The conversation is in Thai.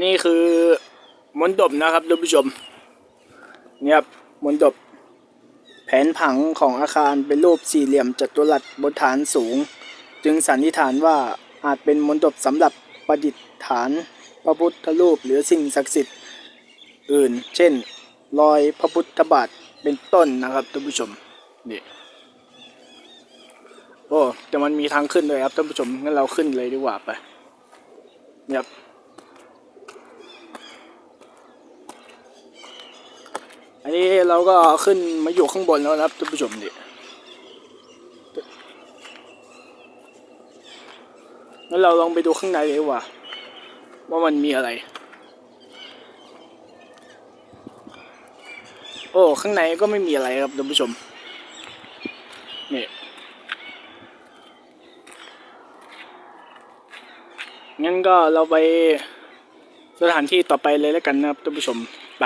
นนี้คือมนดบนะครับท่านผู้ชมเนี่ยครับมนดบ แผนผังของอาคารเป็นรูปสี่เหลี่ยมจัตุรัสบนฐานสูง จึงสันนิษฐานว่าอาจเป็นมนดบสำหรับประดิษฐานพระพุทธรูปหรือสิ่งศักดิ์สิทธิ์อื่น เช่น รอยพระพุทธบาทเป็นต้นนะครับท่านผู้ชมนี่โอ้แต่มันมีทางขึ้นด้วยครับท่านผู้ชมงั้นเราขึ้นเลยดีกว่าไปเนี่ยครับ นนี้เราก็ขึ้นมาอยู่ข้างบนแล้วนะครับท่านผู้ชมนี่งั้นเราลองไปดูข้างในเลยดีกว่า ว่ามันมีอะไร โอ้ ข้างในก็ไม่มีอะไรครับท่านผู้ชม นี่ งั้นก็เราไปสถานที่ต่อไปเลยแล้วกันนะครับท่านผู้ชม ไป